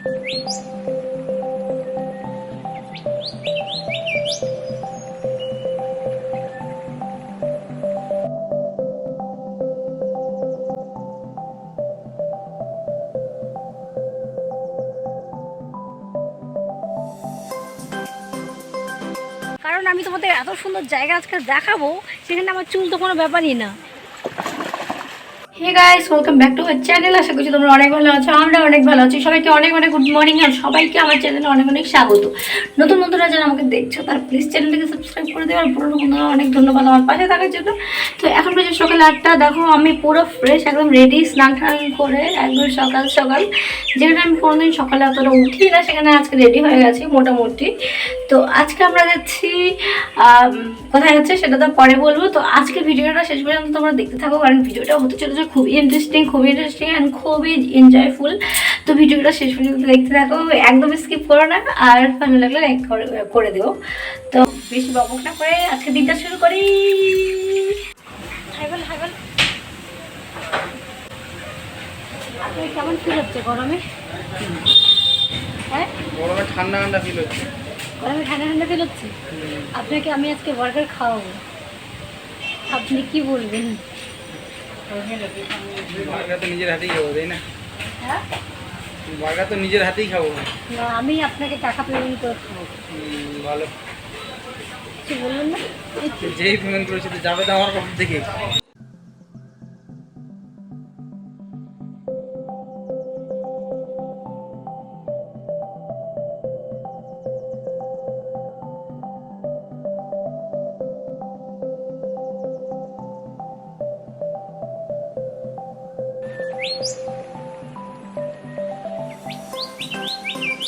কারণ আমি তোমাদের এত সুন্দর জায়গা আজকে দেখাবো, সেখানে আমার চুল তো কোনো ব্যাপারই না। হে ব্যাক টু চ্যানেল আশা করছি তোমরা অনেক ভালো আছো, আমরা অনেক ভালো আছি। সবাইকে অনেক অনেক গুড মর্নিং আর সবাইকে আমার চ্যানেলে অনেক অনেক স্বাগত। নতুন আমাকে সাবস্ক্রাইব করে অনেক ধন্যবাদ আমার পাশে থাকার জন্য। তো এখন সকাল আটটা, দেখো আমি পুরো ফ্রেশ একদম রেডি স্নান টান করে একদম সকাল সকাল। যেখানে আমি কোনোদিন সকালে অতটা উঠি না, সেখানে আজকে রেডি হয়ে গেছি মোটামুটি। তো আজকে আমরা যাচ্ছি কোথায় যাচ্ছে সেটা তো পরে বলব। তো আজকে ভিডিওটা শেষ পর্যন্ত তোমরা দেখতে থাকো, কারণ ভিডিওটা হতে চলেছে খুবই ইন্টারেস্টিং খুবই ইন্টারেস্টিং অ্যান্ড খুবই এনজয়ফুল তো ভিডিওটা শেষ পর্যন্ত দেখতে থাকো একদম স্কিপ করো না আর ভালো লাগলে লাইক করে দেবো তো বেশি বকবক না করে আজকে দিনটা শুরু করি। হাই বল আপনি কেমন ফিল হচ্ছে গরমে? হ্যাঁ? গরমে ঠান্ডা ঠান্ডা ফিল হচ্ছে। গরমে ঠান্ডা ঠান্ডা ফিল হচ্ছে? আপনাকে আমি আজকে বার্গার খাওয়াবো। আপনি কি বলবেন? বার্গার তো নিজের হাতেই খাব তাই না? হ্যাঁ? বার্গার তো নিজের হাতেই খাব। না আমি আপনাকে টাকা পেমেন্ট ভালো। বললেন না? যেই পেমেন্ট করেছি যাবে তো আমার কাছ থেকে।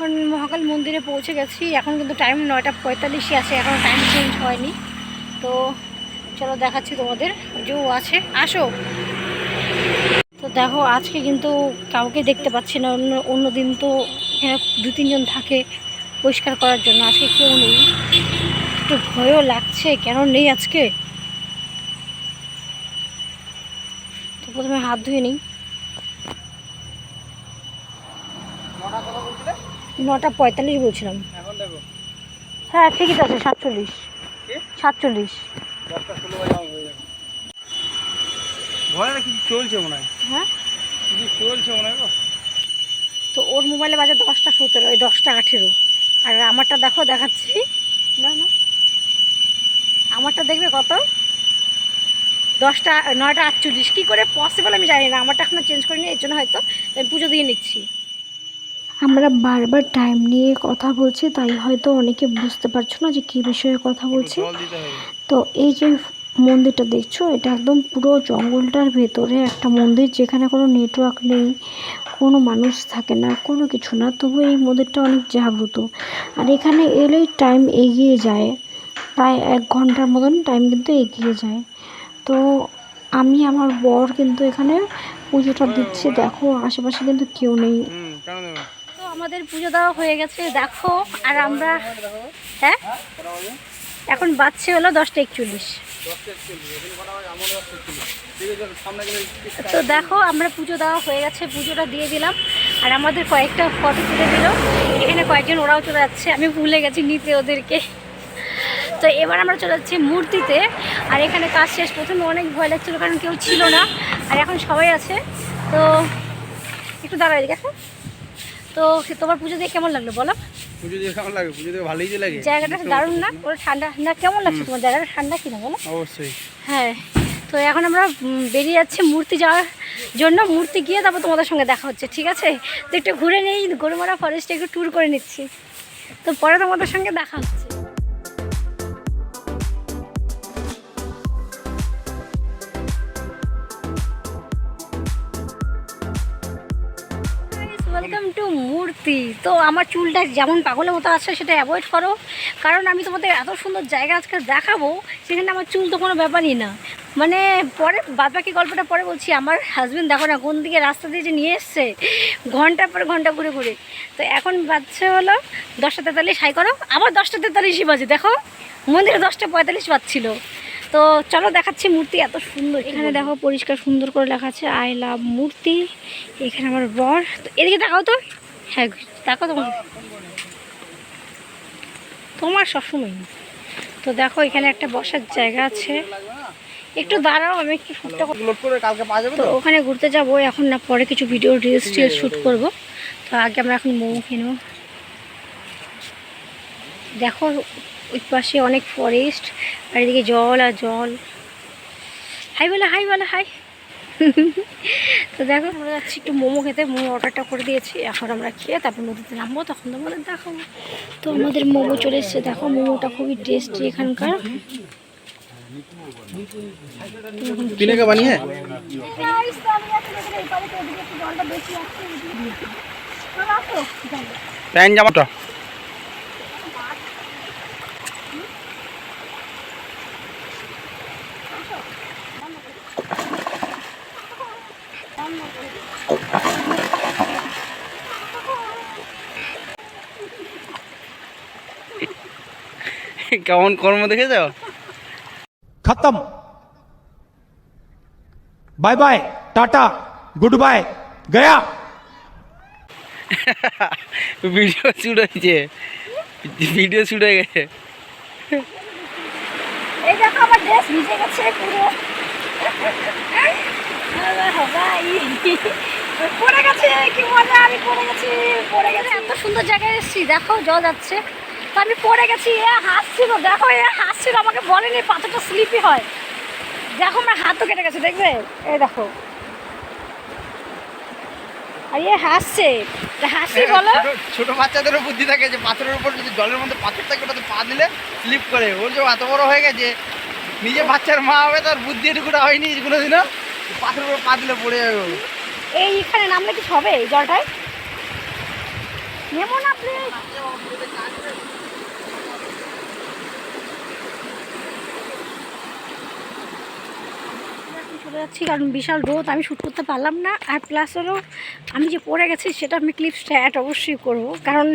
এখন মহাকাল মন্দিরে পৌঁছে গেছি। এখন কিন্তু টাইম নয়টা পঁয়তাল্লিশে আছে, এখন টাইম চেঞ্জ হয়নি। তো চলো দেখাচ্ছি তোমাদের, যে আছে। আসো। তো দেখো, আজকে কিন্তু কাউকে দেখতে পাচ্ছি না, অন্য অন্য দিন তো এখানে দু, তিনজন থাকে পরিষ্কার করার জন্য। আজকে কেউ নেই। একটু ভয়ও লাগছে, কেন নেই আজকে? তো প্রথমে হাত ধুয়ে নিই নটা কথা বলছিলে নটা পঁয়তাল্লিশ বলছিলাম। দেখো। হ্যাঁ ঠিকই আছে সাতচল্লিশ। সাতচল্লিশ। হয়ে যাবে। ঘরে না কিছু চলছে মনে হয়? হ্যাঁ? কিছু চলছে মনে হয় গো। তো ওর মোবাইলে বাজে দশটা সতেরো ওই দশটা আঠেরো। আর আমারটা দেখো দেখাচ্ছি। না না। আমারটা দেখবে কত? দশটা নয়টা আটচল্লিশ। কী করে পসিবল আমি জানি না। আমারটা এখনও চেঞ্জ করিনি এর জন্য হয়তো আমি পুজো দিয়ে নিচ্ছি। আমরা বারবার টাইম নিয়ে কথা বলছি তাই হয়তো অনেকে বুঝতে পারছ না যে কী বিষয়ে কথা বলছি। তো এই যে মন্দিরটা দেখছ এটা একদম পুরো জঙ্গলটার ভেতরে একটা মন্দির যেখানে কোনো নেটওয়ার্ক নেই কোনো মানুষ থাকে না কোনো কিছু না। তবু এই মন্দিরটা অনেক জাগ্রত। আর এখানে এলেই টাইম এগিয়ে যায়। প্রায় এক ঘণ্টার মতন টাইম কিন্তু এগিয়ে যায়। তো আমি আমার বর কিন্তু এখানে পুজোটা দিচ্ছি। দেখো আশেপাশে কিন্তু কেউ নেই। আমাদের পুজো দেওয়া হয়ে গেছে, দেখো, আর আমরা হ্যাঁ? এখন বাচ্চা হলো দশটা একচল্লিশ। তো দেখো, আমরা পুজো দেওয়া হয়ে গেছে, পুজোটা দিয়ে দিলাম, আর আমাদের কয়েকটা ফটো তুলে দিল। এখানে কয়েকজন ওরাও চলে যাচ্ছে, আমি ভুলে গেছি নিতে ওদেরকে। তো এবার আমরা চলে যাচ্ছি মূর্তিতে, আর এখানে কাজ শেষ, প্রথমে অনেক ভয় লাগছিল কারণ কেউ ছিল না, আর এখন সবাই আছে। তো একটু দাঁড়াই আসো। তো তোমার পুজো দিয়ে কেমন লাগল বলো? পুজো দিয়ে কেমন লাগে? পুজো দিয়ে ভালোই লাগে। জায়গাটা দারুণ না? ওর ঠান্ডা না কেমন লাগছে তোমার? জায়গাটা ঠান্ডা কিনা বলো? অবশ্যই। হ্যাঁ। তো এখন আমরা বেরিয়ে যাচ্ছি মূর্তি যাওয়ার জন্য। মূর্তি গিয়ে তারপর তোমাদের সঙ্গে দেখা হচ্ছে ঠিক আছে? তো একটু ঘুরে নেই গরুমারা ফরেস্টে একটু ট্যুর করে নিচ্ছি। তো পরে তোমাদের সঙ্গে দেখা হচ্ছে। মূর্তি তো আমার চুলটা যেমন পাগলের মতো আছে সেটা অ্যাভয়েড করো। কারণ আমি তোমাদের এত সুন্দর জায়গা আজকে দেখাবো সেখানে আমার চুল তো কোনো ব্যাপারই না। মানে পরে বাদ বাকি গল্পটা পরে বলছি আমার হাজবেন্ড দেখো না কোন দিকে রাস্তা দিয়ে যে নিয়ে এসছে ঘণ্টার পর ঘণ্টা ঘুরে ঘুরে। তো এখন বাচ্চা হলো দশটা তেতাল্লিশ হাই করো। আবার দশটা তেতাল্লিশই বাজে দেখো। মন্দিরে দশটা পঁয়তাল্লিশ বাজছিল। তো চলো দেখাচ্ছি মূর্তি এত সুন্দর। এখানে দেখো পরিষ্কার সুন্দর করে লেখা আছে আই লাভ মূর্তি। এখানে আমার বর তো এদিকে দেখাও তো। হ্যাঁ দেখো তোমার। তোমার সবসময় তো দেখো এখানে একটা বসার জায়গা আছে। একটু দাঁড়াও আমি একটু শ্যুটটা তো ওখানে ঘুরতে যাব এখন না পরে কিছু ভিডিও রিলস টিলস শ্যুট করব। তো আগে আমরা এখন মোমো খেয়ে নেব। দেখো ওই পাশে অনেক ফরেস্ট আর এদিকে জল আর জল। হাই বলে হাই বলে হাই। তো দেখো, আমরা যাচ্ছি একটু মোমো খেতে। মোমো অর্ডারটা করে দিয়েছি। এখন আমরা খেয়ে তারপর নদীতে নামবো, তখন তোমাদের দেখাবো। তো আমাদের মোমো চলে এসছে। দেখো, মোমোটা খুবই টেস্টি এখানকার। প্যান্ট জামাটা। কেমন কর্ম দেখে যাও খতম। Bye bye tata good bye Gaya. Video shoot হয়েছে। ভিডিও শুট হয়ে গেছে। পড়ে গেছে কি মজা আমি পড়ে গেছি পড়ে গেছে। এত সুন্দর জায়গায় এসেছি দেখো জল যাচ্ছে। তো আমি পড়ে গেছি এ হাসছিল দেখো এ হাসছিল আমাকে বলেনি পাথরটা স্লিপি হয়। দেখো আমার হাতও কেটে গেছে দেখবে? এই দেখো। আর এ হাসছে হাসি বলো। ছোট- বাচ্চাদেরও বুদ্ধি থাকে যে পাথরের উপর যদি জলের মধ্যে পাথর থাকে ওটাতে পা দিলে স্লিপ করে। ওর যে এত বড় হয়ে গেছে নিজে বাচ্চার মা হবে তার বুদ্ধি এটুকুটা হয়নি কোনোদিনও। পাথরের উপর পা দিলে পড়ে যাবে। এইখানে নামলে কিছু হবে এই জলটায়? নেমো না প্লিজ চলে যাচ্ছি, কারণ বিশাল রোদ, আমি শ্যুট করতে পারলাম না। আর প্লাস হলো, আমি যে পড়ে গেছি, সেটা আমি ক্লিপসটা অ্যাড অবশ্যই করব। কারণ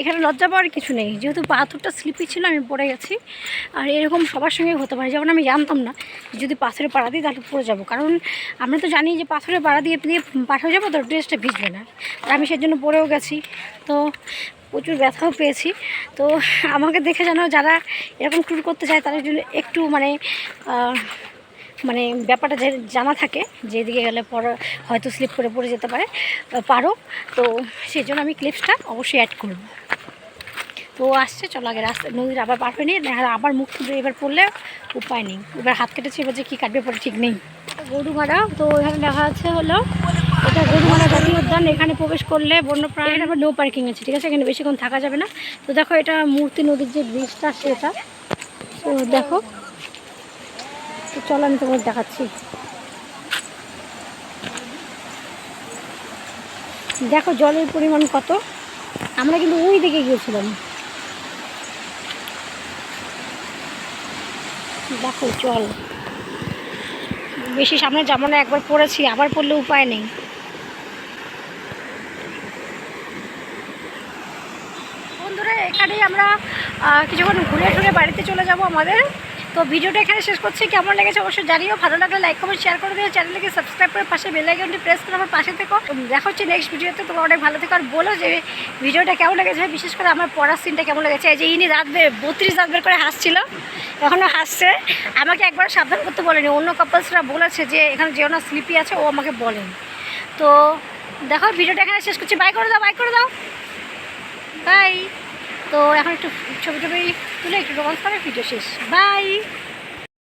এখানে লজ্জা পাওয়ার কিছু নেই। যেহেতু পাথরটা স্লিপি ছিল, আমি পড়ে গেছি। আর এরকম সবার সঙ্গে হতে পারে। যেমন আমি জানতাম না যদি পাথরে পাড়া দিই তাহলে পড়ে যাব। কারণ, আমরা তো জানি যে পাথরে পাড়া দিয়ে দিয়ে পাঠে যাব, তো ড্রেসটা ভিজবে না। আর আমি সেজন্য পড়েও গেছি। তো প্রচুর ব্যথাও পেয়েছি। তো আমাকে দেখে যেন যারা এরকম ট্যুর করতে চায়, তাদের জন্য একটু মানে মানে ব্যাপারটা যে জানা থাকে, যে এদিকে গেলে পরে হয়তো স্লিপ করে পড়ে যেতে পারে পারো। তো সেই জন্য আমি ক্লিপসটা অবশ্যই অ্যাড করব। তো আসছে, চলো আগে রাস্তা, নদীর আবার পার হয়নি আবার মুখ তুলে এবার পড়লে উপায় নেই। এবার হাত কেটেছে, এবার যে কী কাটবে পরে ঠিক নেই। গরুমারা, তো এখানে দেখা যাচ্ছে হলো, এটা গরু গরুমারা জাতীয় উদ্যান, এখানে প্রবেশ করলে বন্যপ্রাণী আবার নো পার্কিং আছে, ঠিক আছে? এখানে বেশিক্ষণ থাকা যাবে না। তো দেখো, এটা মূর্তি নদীর যে ব্রিজটা সেটা। তো দেখো তো চলো, আমি তোমাকে দেখাচ্ছি। দেখো জলের পরিমাণ কত। আমরা কিন্তু ওই দিকে গিয়েছিলাম। দেখো জল। বেশি সামনে যাব না, একবার পড়েছি, আবার পড়লে উপায় নেই। বন্ধুরা, এখানেই আমরা কিছুক্ষণ ঘুরে ঘুরে বাড়িতে চলে যাব আমাদের। তো ভিডিওটা এখানে শেষ করছি। কেমন লেগেছে অবশ্যই জানিও। ভালো লাগলে লাইক কমেন্ট শেয়ার করে দিও। চ্যানেলকে সাবস্ক্রাইব করে পাশে বেল আইকনটি প্রেস করে আমার পাশে থেকো। দেখা হচ্ছে নেক্সট ভিডিওতে তোমরা অনেক ভালো থেকো। আর বলো যে ভিডিওটা কেমন লেগেছে বিশেষ করে আমার পড়ার সিনটা কেমন লেগেছে? যে ইনি রাত বের বত্রিশ রাত বের করে হাসছিল এখনও হাসছে। আমাকে একবার সাবধান করতে বলেনি। অন্য কাপলসরা বলেছে যে, এখানে যেও না স্লিপি আছে। ও আমাকে বলেন। তো দেখো, ভিডিওটা এখানে শেষ করছি। বাই করে দাও বাই করে দাও। বাই তো এখন একটু ছবি ছবি তুলে একটু রোমান্স করে ভিডিও শেষ। বাই